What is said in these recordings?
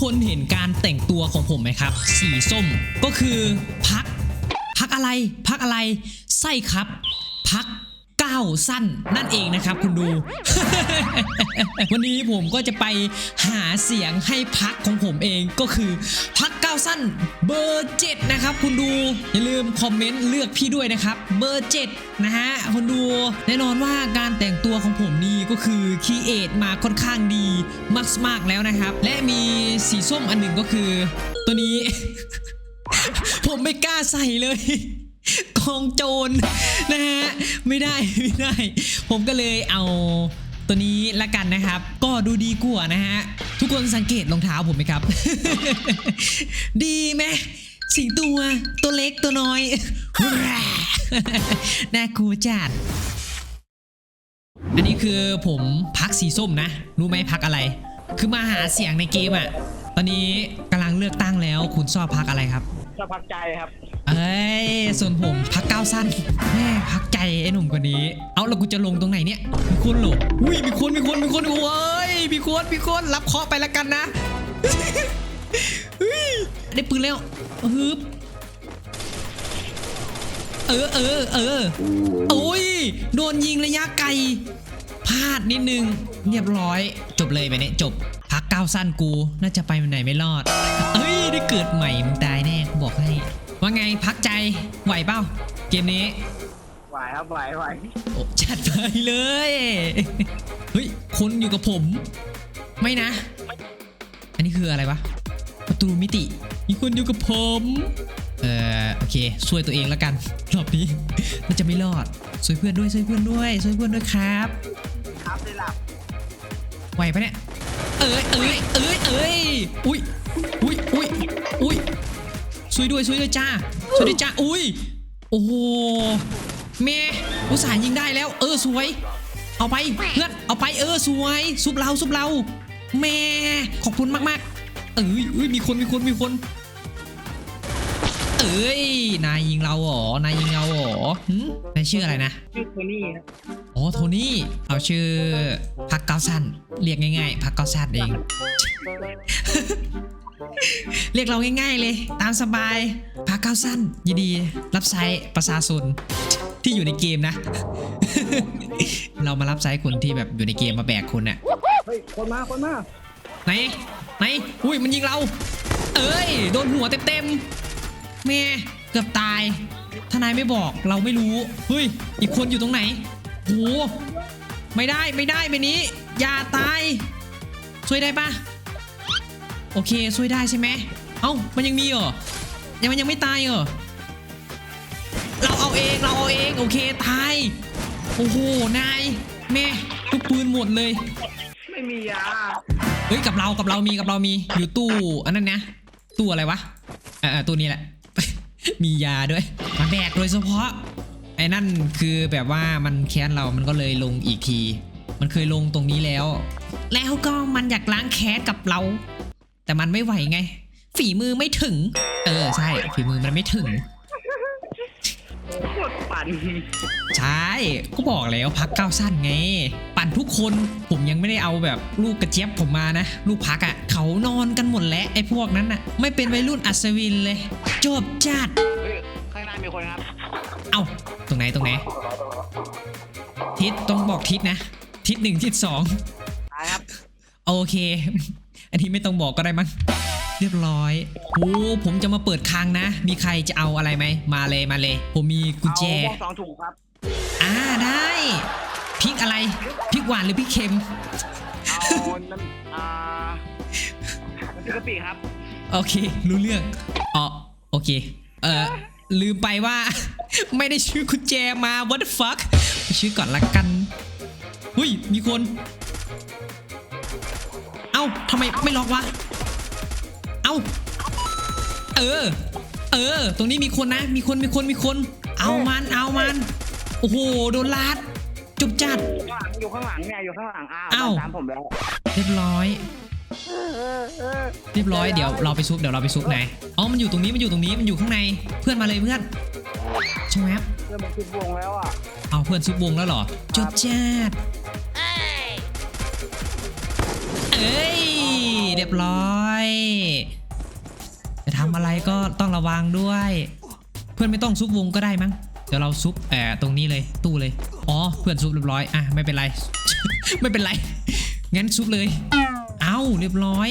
คนเห็นการแต่งตัวของผมไหมครับ สีส้มก็คือพัก พักอะไร พักอะไรใส่ครับ พักก้าวสั้นนั่นเองนะครับคุณดู วันนี้ผมก็จะไปหาเสียงให้พักของผมเองก็คือพัก สั้นเบอร์เจ็ดนะครับคุณดูอย่าลืมคอมเมนต์เลือกพี่ด้วยนะครับเบอร์เจ็ดนะฮะคุณดูแน่นอนว่าการแต่งตัวของผมนี่ก็คือคีเอทมาค่อนข้างดีมากๆแล้วนะครับ และมีสีส้มอันหนึ่งก็คือ ตัวนี้ ผมไม่กล้าใส่เลยกองโจรนะฮะไม่ได้ไม่ได้ ผมก็เลยเอา ตัวนี้ละกันนะครับ ก็ดูดีกว่านะฮะ ทุกคนสังเกตรองเท้าผมไหมครับ ดีไหมสีตัวตัวเล็กตัวน้อยน่ากลัวจัด อันนี้คือผมพักสีส้มนะ รู้ไหมพักอะไร คือมาหาเสียงในเกมอะตอนนี้กำลังเลือกตั้งแล้ว คุณชอบพักอะไรครับชอบพักใจครับ เอ้ย ส่วนผมพักก้าวสั้นแม่พักใจไอ้หนุ่มคนนี้ เอาแล้วกูจะลงตรงไหนเนี่ย มีคนหรออุ้ยมีคนมีคนมีคนโอ้ยมีคนมีคนรับเคาะไปแล้วกันนะได้ปืนแล้วฮึบเออเออเออโอ้ยโดนยิงระยะไกลพลาดนิดนึง เรียบร้อย จบเลยไปเนี่ยจบ พักก้าวสั้นกูน่าจะไปไหนไม่รอดเอ้ยได้เกิดใหม่มึงตาย ว่าไงพักใจไหวเปล่าเกมนี้ไหวครับไหวไหวโอ้จัดไปเลยเฮ้ยคนอยู่กับผม ไม่นะ อันนี้คืออะไรวะประตูมิติ มีคนอยู่กับผม เอ่อโอเคช่วยตัวเองแล้วกันรอบนี้น่าจะไม่รอดช่วยเพื่อนด้วยช่วยเพื่อนด้วยช่วยเพื่อนด้วยครับ ครับได้หลับไหวปะเนี่ยเอ้ยเอ้ยเอ้ยเอ้ยอุ้ยอุ้ยอุ้ยอุ้ย ช่วยด้วยช่วยด้วยจ้าช่วยด้วยจ้าอุ้ยโอ้โหเมย์อุตส่าห์ยิงได้แล้ว เออสวย เอาไปเพื่อนเอาไปเออสวย ซุบเราซุบเราเมย์ขอบคุณมากๆ เอ้ยเอ้ยมีคนมีคนมีคน เอ้ยนายยิงเราเหรอนายยิงเราเหรอหึนายชื่ออะไรนะชื่อโทนี่ครับอ๋อโทนี่เอาชื่อพักเก้าสั้นเรียกง่ายๆพักเก้าสั้นเอง เรียกเราง่ายๆเลย ตามสบายพักเก้าสั้นยินดี รับใช้ประชาชนที่อยู่ในเกมนะ เรามารับใช้คนที่แบบอยู่ในเกมมาแบกคุณน่ะเฮ้ยคนมาคนมาไหนไหนอุ้ยมันยิงเรา เอ้ยโดนหัวเต็มๆแม่เกือบตายทนายไม่บอกเราไม่รู้เฮ้ยอีกคนอยู่ตรงไหนโหไม่ได้ไม่ได้ไปนี้ อย่าตายช่วยได้ปะ โอเคช่วยได้ใช่ไหมเอ้ามันยังมีเหรอยังมันยังไม่ตายเหรอเราเอาเองเราเอาเองโอเคตายโอ้โหนายแม่ทุกปืนหมดเลย ไม่มียาเฮ้ยกับเรากับเรามีกับเรามีอยู่ตู้อันนั้นนะตู้อะไรวะเออเออตู้นี้แหละ มียาด้วยมาแบกโดยเฉพาะไอ้นั่นคือแบบว่ามันแค้นเรามันก็เลยลงอีกที มันเคยลงตรงนี้แล้ว แล้วก็มันอยากล้างแค้นกับเรา แต่มันไม่ไหวไง ฝีมือไม่ถึง เออใช่ ฝีมือมันไม่ถึง โคตรปั่นใช่ก็บอกแล้วพักก้าวสั้นไง ปั่นทุกคนผมยังไม่ได้เอาแบบลูกกระเจี๊ยบผมมานะ ลูกพักอะ่ะ เขานอนกันหมดแล้วไอ้พวกนั้นอะ่ะ ไม่เป็นวัยรุ่นอัศวินเลย จบจัด เฮ้ยข้างหน้ามีคนครับเอ้า ตรงไหนตรงไหน ทิศต้องบอกทิศนะ ทิศหนึ่งทิศสอง ตายครับ โอเค อันนี้ไม่ต้องบอกก็ได้มั้งเรียบร้อยโอ้ผมจะมาเปิดคลังนะ มีใครจะเอาอะไรไหม มาเลยมาเลย ผมมีกุญแจเอาม่วงสองถุงครับ อ่าได้พริกอะไรพริกหวานหรือพริกเค็มเอาน้ำอ่าน้ำพริกกะปิครับ โอเค รู้เรื่องอ๋อโอเค เอ่อลืมไปว่า ไม่ได้ชื่อกุญแจมา what the fuck ไปชื่อก่อนละกันหุ้ยมีคนเอ้า ทำไมไม่ล็อกวะ เอ้าเออ เออ ตรงนี้มีคนนะ มีคน มีคน มีคน เอามัน เอามัน โอ้โห โดนลาดจบจัดอยู่ข้างหลังอยู่ข้างหลังเนี่ยอยู่ข้างหลังอ้าวอ้าว ตามผมแล้วเรียบร้อย เรียบร้อย เดี๋ยวเราไปซุป เดี๋ยวเราไปซุปไหน อ๋อ มันอยู่ตรงนี้ มันอยู่ตรงนี้ มันอยู่ข้างใน เพื่อนมาเลยเพื่อนใช่ไหมครับเพื่อนมันคิดวงแล้วอะเอาเพื่อนซุปวงแล้วเหรอจบจัด เอ้ย เรียบร้อย จะทำอะไรก็ต้องระวังด้วย เพื่อนไม่ต้องซุบวงก็ได้มั้ง เดี๋ยวเราซุบแอบตรงนี้เลยตู้เลย อ๋อ เพื่อนซุบเรียบร้อย อะ ไม่เป็นไร ไม่เป็นไร งั้นซุบเลย เอ้า เรียบร้อย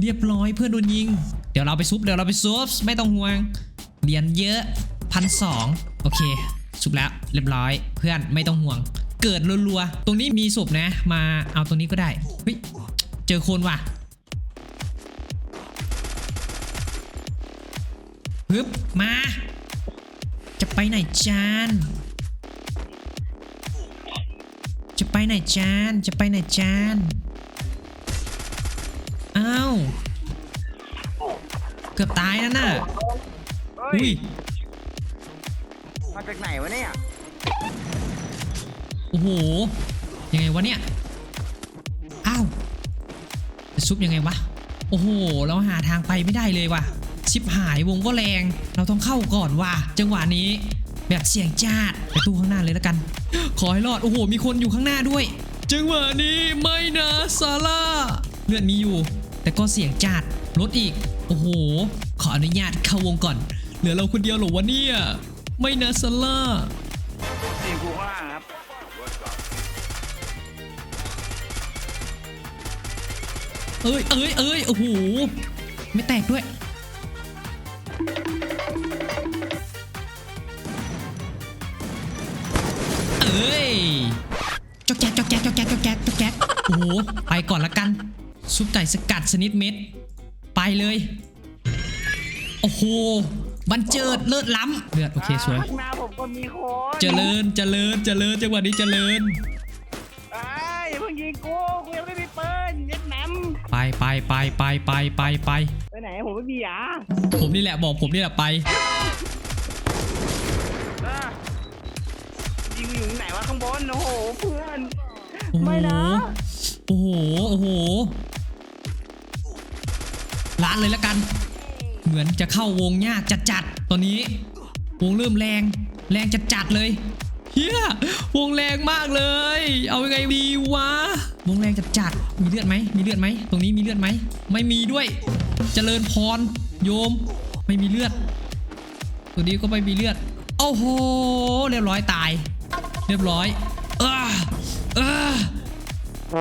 เรียบร้อยเพื่อนโดนยิง เดี๋ยวเราไปซุบเดี๋ยวเราไปซุบไม่ต้องห่วง เหรียญเยอะพันสองโอเคซุบแล้วเรียบร้อย เพื่อนไม่ต้องห่วง เกิดรัวๆ ตรงนี้มีศพนะ มาเอาตรงนี้ก็ได้เฮ้ย เจอคนว่ะฮึบมา จะไปไหนจานจะไปไหนจานจะไปไหนจานอ้าวเกือบตายนั่นน่ะเฮ้อุ้ยยมาจากไหนวะเนี่ย โอ้โห ยังไงวะเนี่ยอ้าวจะ ซุปยังไงวะ โอ้โห เราหาทางไปไม่ได้เลยว่ะ ชิบหายวงก็แรง เราต้องเข้าก่อนว่ะ จังหวะนี้แบบเสี่ยงจ้าดไปตู้ข้างหน้าเลยแล้วกัน ขอให้รอด โอ้โห มีคนอยู่ข้างหน้าด้วย จังหวะนี้ไม่นะซาร่าเลือดมีอยู่ แต่ก็เสี่ยงจัดรถอีก โอ้โห ขออนุญาตเข้าวงก่อน เหลือเราคนเดียวหรอวะเนี่ย ไม่นะซาร่าสี่กูข้างล่างครับ เอ้ยเอ้ยเอ้ยโอ้โหไม่แตกด้วย เอ้ยจอกแจ๊กจอกแจ๊กจอกแจ๊กจอกแจ๊กจอกแจ๊กโอ้โหไปก่อนละกัน ซุปไก่สกัดสนิดเม็ด ไปเลย โอ้โหบันเจิดเลิศล้ำเลือดโอเคสวย ข้างหน้าผมก็มีคน เจริญเจริญเจริญจังหวะนี้เจริญ ไปไปไปไปไปไปไปไปไหนผมไม่มีอะผมนี่แหละบอกผมนี่แหละไปอะยิงอยู่ไหนวะข้างบนโอ้โหเพื่อนโอ้โหไม่นะโอ้โหโอ้โหล้านเลยละกัน เหมือนจะเข้าวงยากจัดจัดๆตอนนี้ วงเริ่มแรง แรงจัดจัดๆเลย เฮียวงแรงมากเลย เอายังไงดีวะ วงแรงจัดจัดๆมีเลือดไหม มีเลือดไหม ตรงนี้มีเลือดไหม ไม่มีด้วย เจริญพร โยม ไม่มีเลือด ตัวนี้ก็ไม่มีเลือด โอ้โห เรียบร้อยตาย เรียบร้อย เออเออ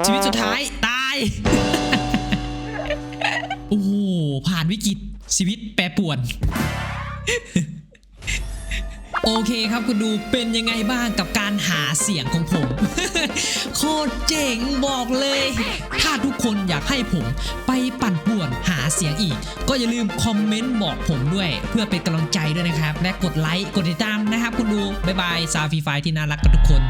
ชีวิตสุดท้ายตาย โอ้โห ผ่านวิกฤตชีวิตแปรปวน โอเคครับคุณดูเป็นยังไงบ้างกับการหาเสียงของผม โคตรเจ๋งบอกเลย ถ้าทุกคนอยากให้ผมไปปั่นป่วนหาเสียงอีก ก็อย่าลืมคอมเมนต์บอกผมด้วย เพื่อเป็นกำลังใจด้วยนะครับ และกดไลค์กดติดตามนะครับคุณดู บ๊ายบายซาฟีไฟที่น่ารักกันทุกคน